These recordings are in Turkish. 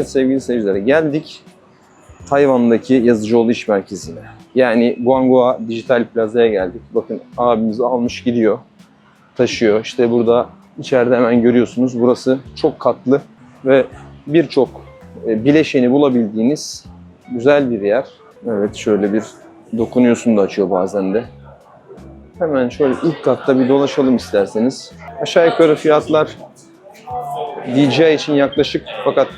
Evet sevgili seyirciler geldik Tayvan'daki Yazıcıoğlu İş Merkezi'ne. Yani Guanghua Dijital Plaza'ya geldik. Bakın abimiz almış gidiyor. Taşıyor. İşte burada içeride hemen görüyorsunuz. Burası çok katlı ve birçok e, bileşeni bulabildiğiniz güzel bir yer. Evet şöyle bir dokunuyorsun da açıyor bazen de. Hemen şöyle ilk katta bir dolaşalım isterseniz. Aşağı yukarı fiyatlar DJI için yaklaşık fakat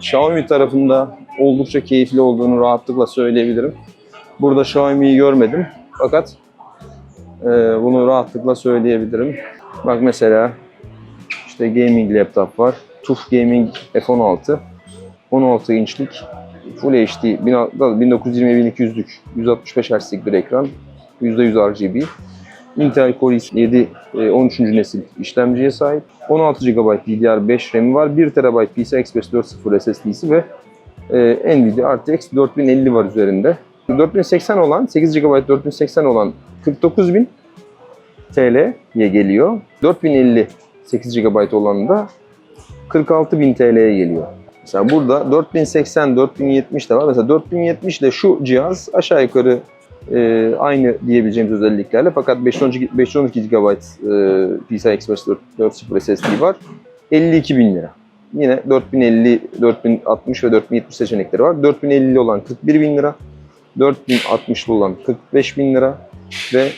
Xiaomi tarafında oldukça keyifli olduğunu rahatlıkla söyleyebilirim. Burada Xiaomi'yi görmedim fakat e, bunu rahatlıkla söyleyebilirim. Bak mesela işte gaming laptop var. TUF Gaming F16 16 inçlik Full HD 1920-1200'lük 165 Hz'lik bir ekran. %100 RGB. Intel Core i7 e, 13. nesil işlemciye sahip. 16 GB DDR5 RAM'i var. 1 TB PCI Express 4.0 SSD'si ve e, Nvidia RTX 4050 var üzerinde. 4080 olan, 8 GB 4080 olan 49.000 TL'ye geliyor. 4050 8 GB olan da 46.000 TL'ye geliyor. Mesela burada 4080, 4070 de var. Mesela 4070 ile şu cihaz aşağı yukarı e, aynı diyebileceğimiz özelliklerle fakat 512, 512 GB e, PCI Express 4.0 SSD var. 52 bin lira. Yine 4050, 4060 ve 4070 seçenekleri var. 4050 olan 41 bin lira. 4060 olan 45 bin lira ve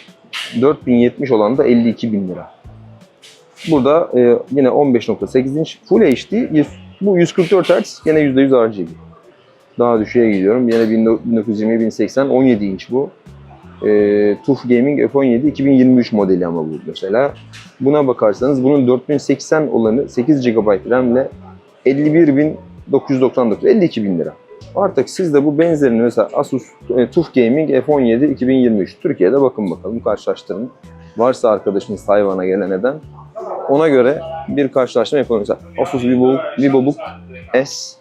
4070 olan da 52 bin lira. Burada e, yine 15.8 inç Full HD, yüz- bu 144 Hz, yine %100 RGB. Daha düşüğe gidiyorum. Yine 1920 1080 17 inç bu. E, TUF Gaming F17 2023 modeli ama bu mesela. Buna bakarsanız bunun 4080 olanı 8 GB RAM ile 51.999, 52 bin lira. Artık siz de bu benzerini mesela Asus e, TUF Gaming F17 2023 Türkiye'de bakın bakalım karşılaştırın. Varsa arkadaşınız Tayvan'a gelen neden ona göre bir karşılaştırma yapalım. Mesela Asus Vivo, VivoBook S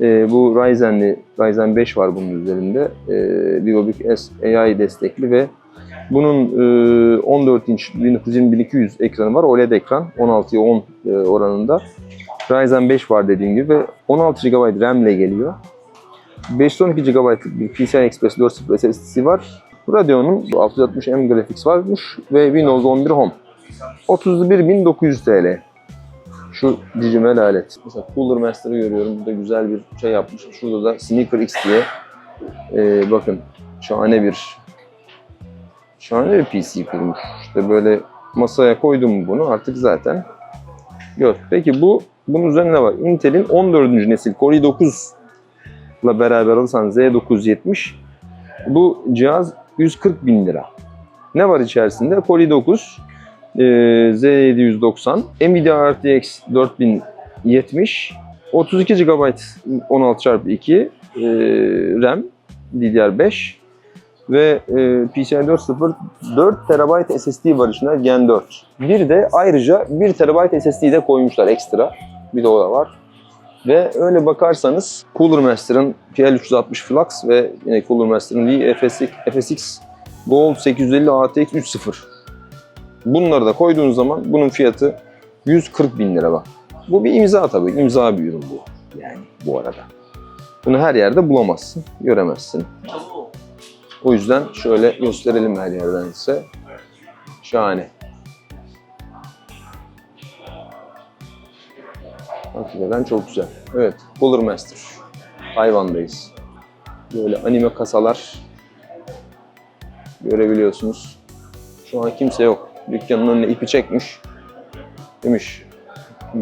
e, bu Ryzen'li, Ryzen 5 var bunun üzerinde. E, VivoBook S AI destekli ve bunun e, 14 inç 1920-1200 ekranı var. OLED ekran 16'ya 10 e, oranında. Ryzen 5 var dediğim gibi ve 16 GB RAM ile geliyor. 512 GB bir PCI Express 4.0 SSD'si var. Radeon'un 660M Graphics varmış ve Windows 11 Home. 31.900 TL. Şu dijital alet. Mesela Cooler Master'ı görüyorum. Burada güzel bir şey yapmış. Şurada da Sneaker X diye. Ee, bakın şahane bir şahane bir PC kurmuş. İşte böyle masaya koydum bunu artık zaten gör. Peki bu bunun üzerine ne var? Intel'in 14. nesil Core i9 ile beraber alırsan Z970 bu cihaz 140 bin lira. Ne var içerisinde? Core i9 e, Z790, Nvidia RTX 4070, 32 GB 16x2 e, RAM DDR5 ve e, PCI 4.0 4 TB SSD var içinde Gen 4. Bir de ayrıca 1 TB SSD de koymuşlar ekstra. Bir de o da var. Ve öyle bakarsanız Cooler Master'ın PL360 Flux ve yine Cooler Master'ın VFSX FSX Gold 850 ATX 3.0 Bunları da koyduğunuz zaman bunun fiyatı 140 bin lira bak. Bu bir imza tabii. imza bir ürün bu. Yani bu arada. Bunu her yerde bulamazsın. Göremezsin. O yüzden şöyle gösterelim her yerden size. Şahane. Hakikaten çok güzel. Evet, Cooler Master. Tayvan'dayız. Böyle anime kasalar görebiliyorsunuz. Şu an kimse yok. Dükkanın önüne ipi çekmiş. Demiş,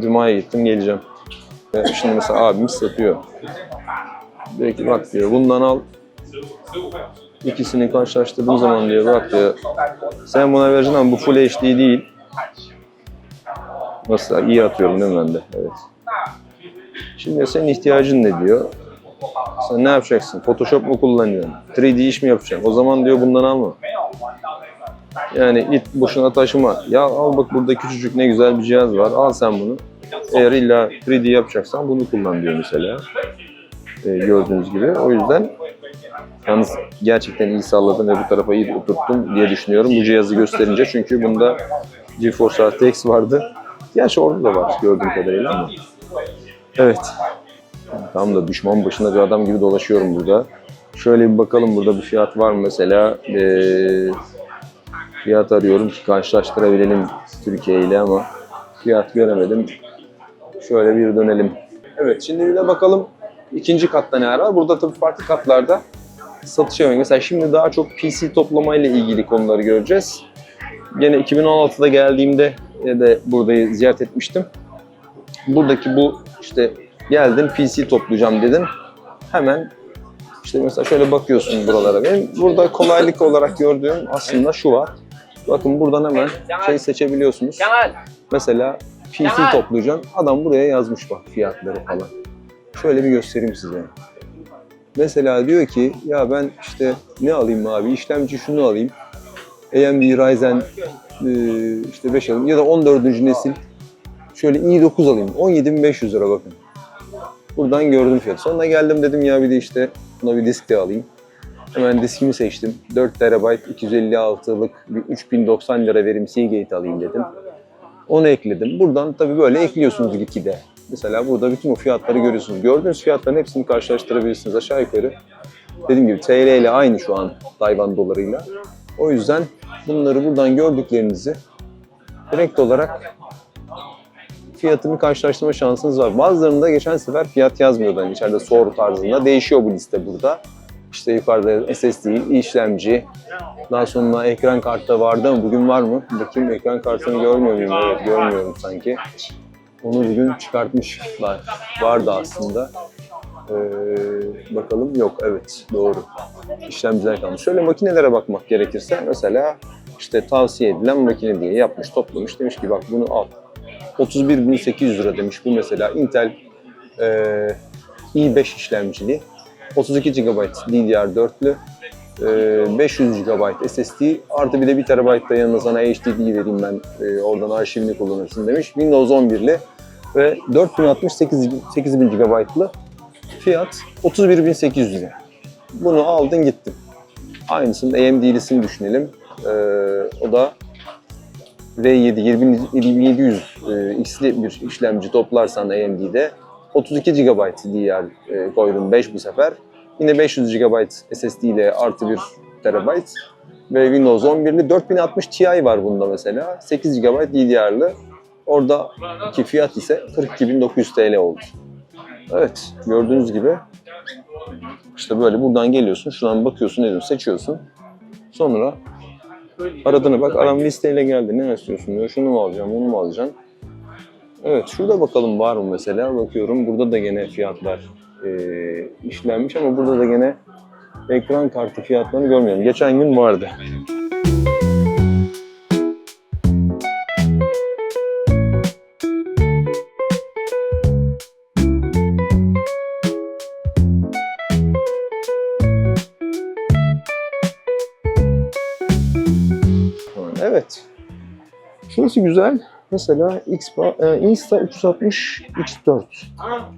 Cuma'ya gittim geleceğim. Ve şimdi mesela abimiz satıyor. Diyor ki bak diyor bundan al. İkisini karşılaştırdığım zaman diyor bak diyor. Sen buna vereceksin ama bu Full HD değil. Nasıl iyi atıyorum değil mi ben de? Evet. Şimdi senin ihtiyacın ne diyor? Sen ne yapacaksın? Photoshop mu kullanacaksın? 3D iş mi yapacaksın? O zaman diyor bundan alma. Yani git boşuna taşıma. Ya al bak burada küçücük ne güzel bir cihaz var. Al sen bunu. Eğer illa 3D yapacaksan bunu kullan diyor mesela. Ee, gördüğünüz gibi. O yüzden yalnız gerçekten iyi salladım ve bu tarafa iyi oturttum diye düşünüyorum bu cihazı gösterince. Çünkü bunda GeForce RTX vardı. Gerçi orada da var gördüğüm kadarıyla ama. Evet. Tam da düşman başında bir adam gibi dolaşıyorum burada. Şöyle bir bakalım burada bir fiyat var mı mesela? Ee, fiyat arıyorum ki karşılaştırabilelim Türkiye ile ama fiyat göremedim. Şöyle bir dönelim. Evet şimdi bir de bakalım ikinci katta ne var? Burada tabii farklı katlarda satış yapıyor. Mesela şimdi daha çok PC toplamayla ilgili konuları göreceğiz. Gene 2016'da geldiğimde de burayı ziyaret etmiştim. Buradaki bu işte geldin PC toplayacağım dedin. Hemen işte mesela şöyle bakıyorsun buralara. Benim burada kolaylık olarak gördüğüm aslında şu var. Bakın buradan hemen şey seçebiliyorsunuz. Mesela PC toplayacağım. Adam buraya yazmış bak fiyatları falan. Şöyle bir göstereyim size. Mesela diyor ki ya ben işte ne alayım abi işlemci şunu alayım. AMD Ryzen e, işte 5 alayım ya da 14. nesil şöyle i9 alayım. 17.500 lira bakın. Buradan gördüm fiyatı. Sonra geldim dedim ya bir de işte buna bir disk de alayım. Hemen diskimi seçtim. 4 TB 256'lık bir 3090 lira verim Seagate alayım dedim. Onu ekledim. Buradan tabii böyle ekliyorsunuz gitgide. Mesela burada bütün o fiyatları görüyorsunuz. Gördüğünüz fiyatların hepsini karşılaştırabilirsiniz aşağı yukarı. Dediğim gibi TL ile aynı şu an Tayvan dolarıyla. O yüzden bunları buradan gördüklerinizi direkt olarak fiyatını karşılaştırma şansınız var. Bazılarında geçen sefer fiyat yazmıyordu. Hani içeride sor tarzında. Değişiyor bu liste burada. İşte yukarıda SSD, işlemci, daha sonra ekran kartı vardı ama bugün var mı? Bakayım ekran kartını görmüyor muyum? Evet görmüyorum sanki. Onu bugün çıkartmışlar. Vardı aslında. Ee, bakalım yok evet doğru. İşlemciler kalmış. Şöyle makinelere bakmak gerekirse mesela işte tavsiye edilen makine diye yapmış toplamış. Demiş ki bak bunu al. 31.800 lira demiş bu mesela Intel e, i5 işlemcili 32 GB DDR4'lü e, 500 GB SSD artı bir de 1 TB da yanına sana HDD vereyim ben e, oradan arşivini kullanırsın demiş. Windows 11'li ve 4068 8000 GB'lı fiyat 31.800 lira. Bunu aldın gittin. Aynısının AMD'lisini düşünelim. E, o da V7 2700 e, X'li bir işlemci toplarsan AMD'de 32 GB DDR e, koydum 5 bu sefer. Yine 500 GB SSD ile artı 1 TB ve Windows 11'li 4060 Ti var bunda mesela. 8 GB DDR'lı. Orada ki fiyat ise 42.900 TL oldu. Evet gördüğünüz gibi işte böyle buradan geliyorsun şuradan bakıyorsun ne diyorsun seçiyorsun. Sonra aradığına bak adam listeyle geldi ne istiyorsun diyor şunu mu alacağım bunu mu alacağım. Evet şurada bakalım var mı mesela bakıyorum burada da gene fiyatlar e, işlenmiş ama burada da gene ekran kartı fiyatlarını görmüyorum. Geçen gün vardı. Evet. Şurası güzel. Mesela Xpa, e, Insta 360 X4.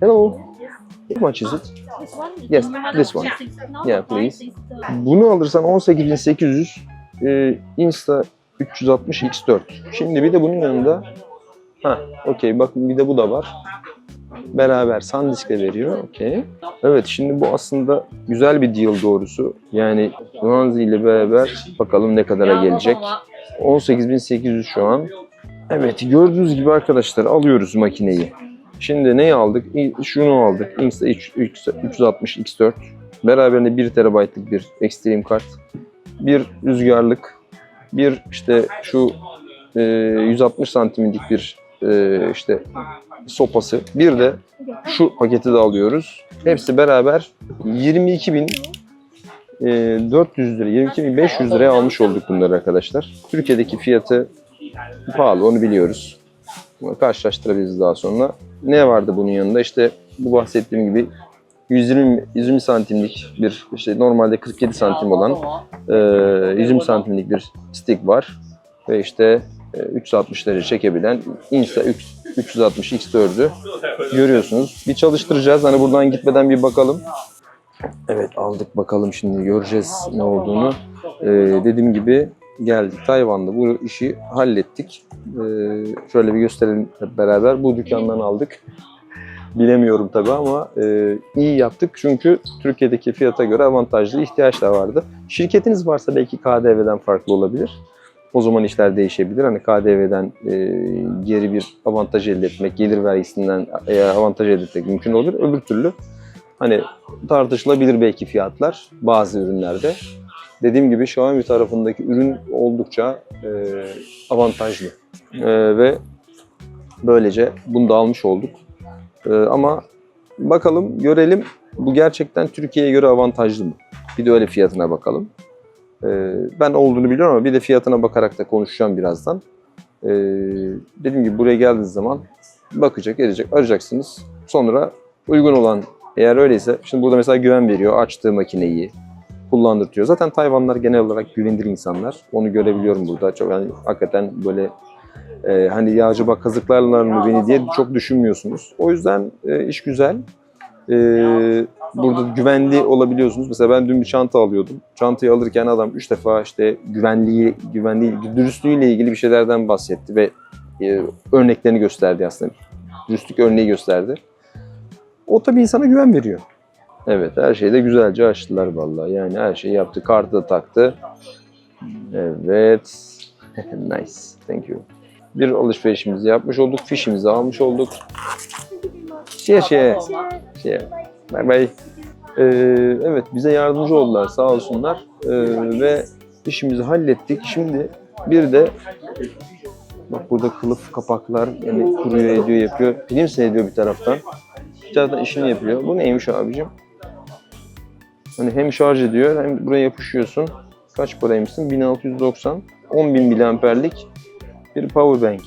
Hello. How much is it? Yes, this one. Yeah, please. Bunu alırsan 18.800 e, Insta 360 X4. Şimdi bir de bunun yanında ha okey bakın bir de bu da var. Beraber SanDisk'le veriyor. Okey. Evet şimdi bu aslında güzel bir deal doğrusu. Yani Ranzi ile beraber bakalım ne kadara gelecek. 18.800 şu an. Evet gördüğünüz gibi arkadaşlar alıyoruz makineyi. Şimdi neyi aldık? Şunu aldık. Insta 3- 360 X4. Beraberinde 1 TB'lık bir Extreme kart. Bir rüzgarlık. Bir işte şu e, 160 santimlik bir e, işte sopası. Bir de şu paketi de alıyoruz. Hepsi beraber 22.400 lira, 22.500 liraya almış olduk bunları arkadaşlar. Türkiye'deki fiyatı pahalı onu biliyoruz. Karşılaştırabiliriz daha sonra. Ne vardı bunun yanında? İşte bu bahsettiğim gibi 120 120 santimlik bir işte normalde 47 santim olan e, 120 santimlik bir stick var ve işte e, 360 derece çekebilen Insta 3 360 X4'ü görüyorsunuz. Bir çalıştıracağız. Hani buradan gitmeden bir bakalım. Evet aldık bakalım şimdi göreceğiz ne olduğunu. Ee, dediğim gibi geldik Tayvan'da bu işi hallettik. Ee, şöyle bir gösterelim hep beraber. Bu dükkandan aldık. Bilemiyorum tabii ama e, iyi yaptık çünkü Türkiye'deki fiyata göre avantajlı ihtiyaç da vardı. Şirketiniz varsa belki KDV'den farklı olabilir. O zaman işler değişebilir. Hani KDV'den e, geri bir avantaj elde etmek, gelir vergisinden e, avantaj elde etmek mümkün olur. Öbür türlü hani tartışılabilir belki fiyatlar bazı ürünlerde. Dediğim gibi Xiaomi tarafındaki ürün oldukça e, avantajlı. E, ve böylece bunu da almış olduk. E, ama bakalım, görelim bu gerçekten Türkiye'ye göre avantajlı mı? Bir de öyle fiyatına bakalım. E, ben olduğunu biliyorum ama bir de fiyatına bakarak da konuşacağım birazdan. E, dediğim gibi buraya geldiğiniz zaman bakacak, edecek, arayacaksınız. Sonra uygun olan eğer öyleyse, şimdi burada mesela güven veriyor, açtığı makineyi, kullandırtıyor. Zaten Tayvanlar genel olarak güvenilir insanlar. Onu görebiliyorum burada. Çok yani hakikaten böyle e, hani yağcı bak kazıklarlar mı beni diye çok düşünmüyorsunuz. O yüzden e, iş güzel. E, burada güvenli olabiliyorsunuz. Mesela ben dün bir çanta alıyordum. Çantayı alırken adam üç defa işte güvenliği, güvenliği, dürüstlüğüyle ilgili bir şeylerden bahsetti ve e, örneklerini gösterdi aslında. Dürüstlük örneği gösterdi. O tabii insana güven veriyor. Evet her şeyi de güzelce açtılar vallahi. Yani her şeyi yaptı. Kartı da taktı. Evet. nice. Thank you. Bir alışverişimizi yapmış olduk. Fişimizi almış olduk. Şey şey. Şey. Bye bye. Ee, evet bize yardımcı oldular sağ olsunlar. Ee, ve işimizi hallettik. Şimdi bir de bak burada kılıf kapaklar yani kuruyor ediyor yapıyor. Film ediyor bir taraftan. Bir taraftan işini yapıyor. Bu neymiş abicim? Hani hem şarj ediyor hem buraya yapışıyorsun. Kaç paraymışsın? 1690. 10.000 miliamperlik bir power bank.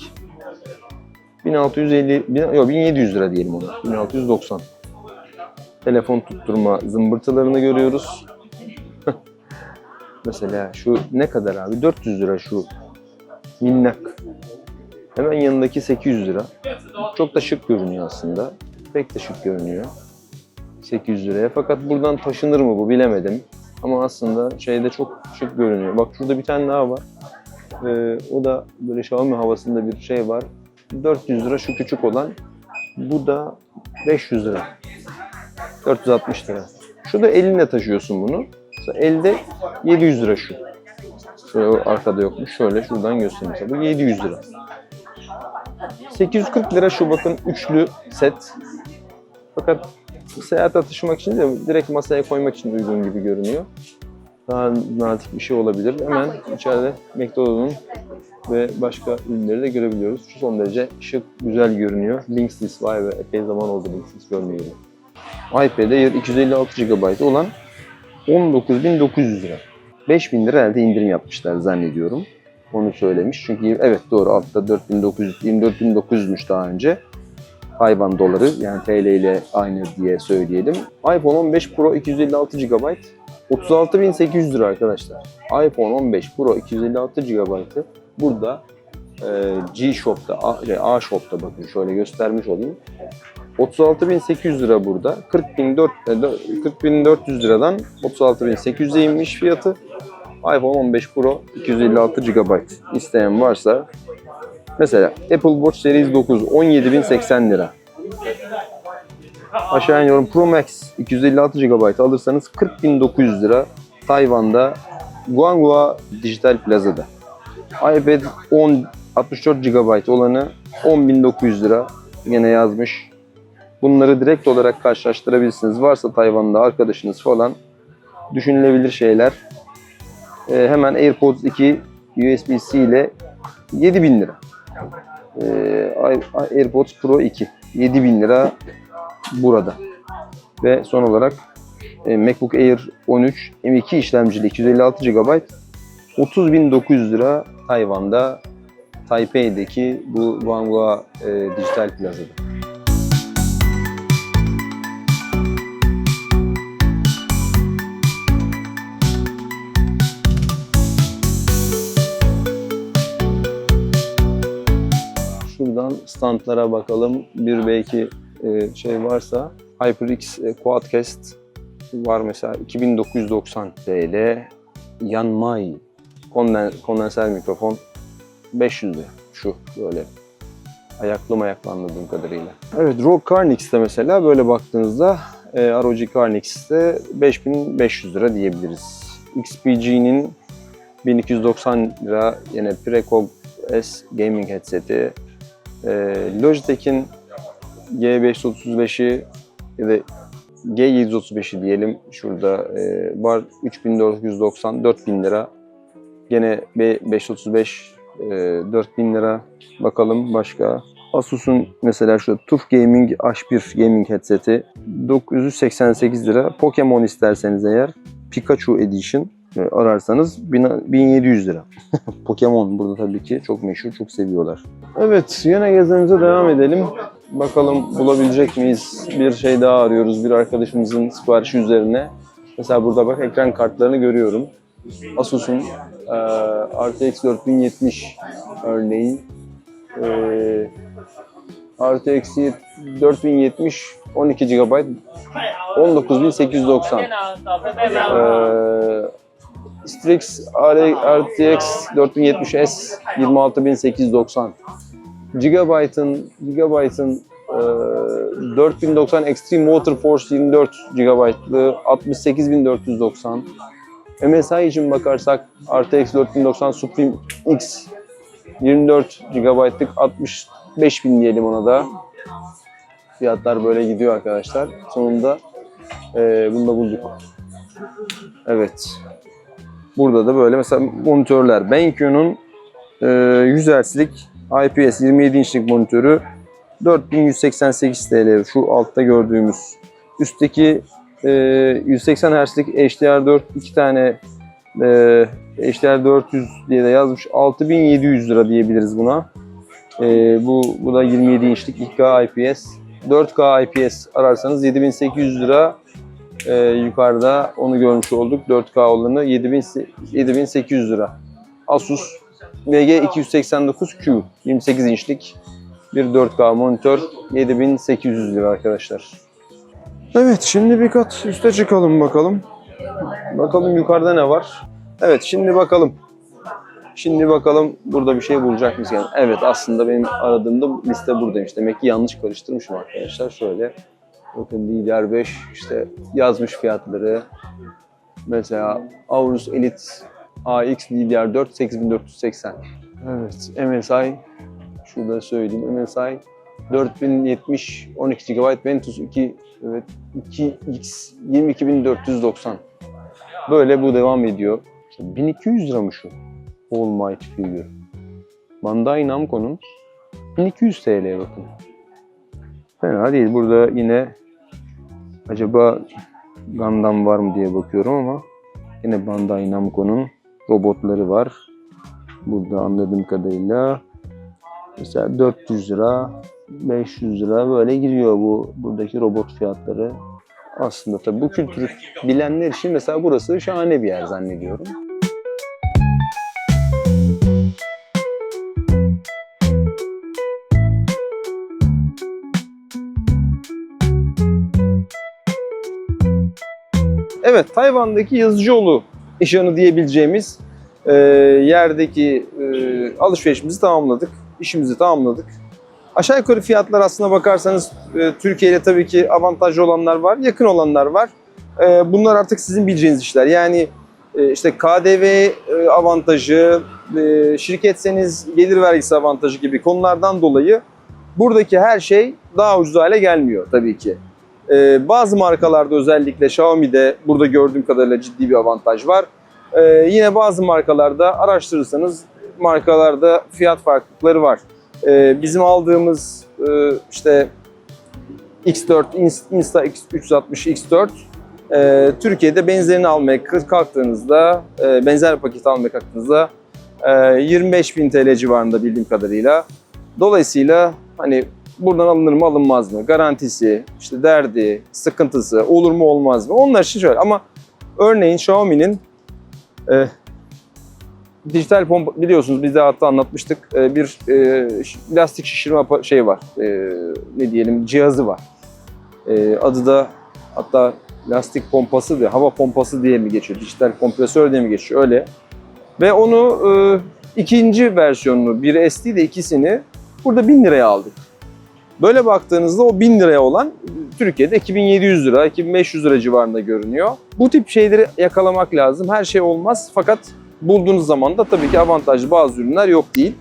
1650, bin- yok 1700 lira diyelim ona. 1690. Telefon tutturma zımbırtılarını görüyoruz. Mesela şu ne kadar abi? 400 lira şu minnak. Hemen yanındaki 800 lira. Çok da şık görünüyor aslında. Pek de şık görünüyor. 800 liraya. Fakat buradan taşınır mı bu bilemedim. Ama aslında şeyde çok şık görünüyor. Bak şurada bir tane daha var. Ee, o da böyle Xiaomi havasında bir şey var. 400 lira şu küçük olan. Bu da 500 lira. 460 lira. Şu da elinle taşıyorsun bunu. Mesela elde 700 lira şu. Şöyle arkada yokmuş. Şöyle şuradan göstereyim mesela. Bu 700 lira. 840 lira şu bakın üçlü set. Fakat seyahate taşımak için de direkt masaya koymak için uygun gibi görünüyor. Daha nazik bir şey olabilir. Hemen içeride McDonald's'un ve başka ürünleri de görebiliyoruz. Şu son derece şık, güzel görünüyor. Linksys vay be epey zaman oldu Linksys görmeyeli. iPad'e yer 256 GB olan 19.900 lira. 5000 lira elde indirim yapmışlar zannediyorum. Onu söylemiş. Çünkü evet doğru altta 4900, 24.900'müş daha önce. Tayvan doları yani TL ile aynı diye söyleyelim. iPhone 15 Pro 256 GB 36.800 lira arkadaşlar. iPhone 15 Pro 256 GB'ı burada e, G Shop'ta, A, şey, A Shop'ta bakın şöyle göstermiş olayım. 36.800 lira burada. 40.400 40.400 liradan 36.800'e inmiş fiyatı. iPhone 15 Pro 256 GB isteyen varsa mesela Apple Watch Series 9 17.080 lira. Aşağı iniyorum. Pro Max 256 GB alırsanız 40.900 lira Tayvan'da Guangzhou Dijital Plaza'da. iPad 10 64 GB olanı 10.900 lira yine yazmış. Bunları direkt olarak karşılaştırabilirsiniz. Varsa Tayvan'da arkadaşınız falan düşünülebilir şeyler. Ee, hemen AirPods 2 USB-C ile 7000 lira. Ee, AirPods Pro 2 7000 lira burada. Ve son olarak e, MacBook Air 13 M2 işlemcili 256 GB 30.900 lira Tayvan'da Taipei'deki bu Guangzhou e, Dijital Plaza'da. Standlara bakalım. Bir belki e, şey varsa HyperX e, Quadcast var mesela 2990 TL. Yanmai konden, kondenser mikrofon 500 lira şu böyle Ayaklı mayaklı anladığım kadarıyla. Evet ROG Carnix'te mesela böyle baktığınızda e, ROG Carnix'te 5500 lira diyebiliriz. XPG'nin 1290 lira yine Precog S Gaming headseti. E, Logitech'in G535'i ya da G735'i diyelim şurada e, var 3490 4000 lira. Gene B535 e, 4000 lira. Bakalım başka. Asus'un mesela şu TUF Gaming H1 Gaming headseti 988 lira. Pokemon isterseniz eğer Pikachu Edition ararsanız 1000 1700 lira. Pokemon burada tabii ki çok meşhur, çok seviyorlar. Evet, yine gezimize devam edelim. Bakalım bulabilecek miyiz? Bir şey daha arıyoruz bir arkadaşımızın siparişi üzerine. Mesela burada bak ekran kartlarını görüyorum. Asus'un e, RTX 4070 örneğin. E, RTX 4070 12 GB 19890. Ee, Strix RTX 4070S 26890. Gigabyte'ın Gigabyte'ın e, 4090 Extreme Water Force 24 GB'lı 68490. MSI için bakarsak RTX 4090 Supreme X 24 GB'lık 65000 diyelim ona da. Fiyatlar böyle gidiyor arkadaşlar. Sonunda e, bunu da bulduk. Evet. Burada da böyle mesela monitörler. BenQ'nun e, 100 Hz'lik IPS 27 inçlik monitörü 4188 TL şu altta gördüğümüz. Üstteki e, 180 Hz'lik HDR4 iki tane e, HDR400 diye de yazmış. 6700 lira diyebiliriz buna. E, bu, bu da 27 inçlik 2K IPS. 4K IPS ararsanız 7800 lira e, yukarıda onu görmüş olduk. 4K olanı 7000 7800 lira. Asus VG289Q 28 inçlik bir 4K monitör 7800 lira arkadaşlar. Evet şimdi bir kat üste çıkalım bakalım. Bakalım yukarıda ne var? Evet şimdi bakalım. Şimdi bakalım burada bir şey bulacak mıyız? Yani evet aslında benim aradığımda liste buradaymış. Demek ki yanlış karıştırmışım arkadaşlar. Şöyle bakın DDR5 işte yazmış fiyatları. Mesela Aorus Elite AX DDR4 8480. Evet MSI şurada söyleyeyim MSI 4070 12 GB Ventus 2 evet 2X 22490. Böyle bu devam ediyor. 1200 lira mı şu? All Might Figure. Bandai Namco'nun 1200 TL bakın. Fena değil. Burada yine acaba Gundam var mı diye bakıyorum ama yine Bandai Namco'nun robotları var. Burada anladığım kadarıyla mesela 400 lira 500 lira böyle giriyor bu buradaki robot fiyatları. Aslında tabii bu kültürü bilenler için mesela burası şahane bir yer zannediyorum. Evet, Tayvan'daki Yazıcıoğlu işanı diyebileceğimiz e, yerdeki e, alışverişimizi tamamladık, işimizi tamamladık. Aşağı yukarı fiyatlar aslına bakarsanız e, Türkiye ile tabii ki avantajlı olanlar var, yakın olanlar var. E, bunlar artık sizin bileceğiniz işler. Yani e, işte KDV e, avantajı, e, şirketseniz gelir vergisi avantajı gibi konulardan dolayı buradaki her şey daha ucuz hale gelmiyor tabii ki. Ee, bazı markalarda özellikle Xiaomi'de burada gördüğüm kadarıyla ciddi bir avantaj var. Ee, yine bazı markalarda araştırırsanız markalarda fiyat farklılıkları var. Ee, bizim aldığımız e, işte X4, Insta X360 X4 e, Türkiye'de benzerini almaya kalktığınızda, e, benzer paket almaya kalktığınızda e, 25.000 TL civarında bildiğim kadarıyla. Dolayısıyla hani buradan alınır mı alınmaz mı? Garantisi, işte derdi, sıkıntısı, olur mu olmaz mı? Onlar için şöyle ama örneğin Xiaomi'nin e, dijital pompa biliyorsunuz biz de hatta anlatmıştık e, bir e, lastik şişirme şey var. E, ne diyelim cihazı var. E, adı da hatta lastik pompası diye, hava pompası diye mi geçiyor? Dijital kompresör diye mi geçiyor? Öyle. Ve onu e, ikinci versiyonunu, bir SD de ikisini Burada 1000 liraya aldık. Böyle baktığınızda o 1000 liraya olan Türkiye'de 2700 lira, 2500 lira civarında görünüyor. Bu tip şeyleri yakalamak lazım. Her şey olmaz fakat bulduğunuz zaman da tabii ki avantajlı bazı ürünler yok değil.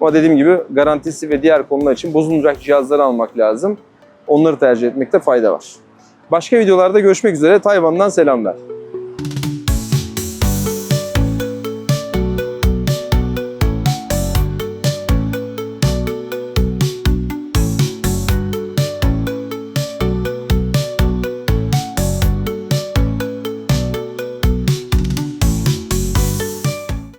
Ama dediğim gibi garantisi ve diğer konular için bozulmayacak cihazları almak lazım. Onları tercih etmekte fayda var. Başka videolarda görüşmek üzere. Tayvan'dan selamlar.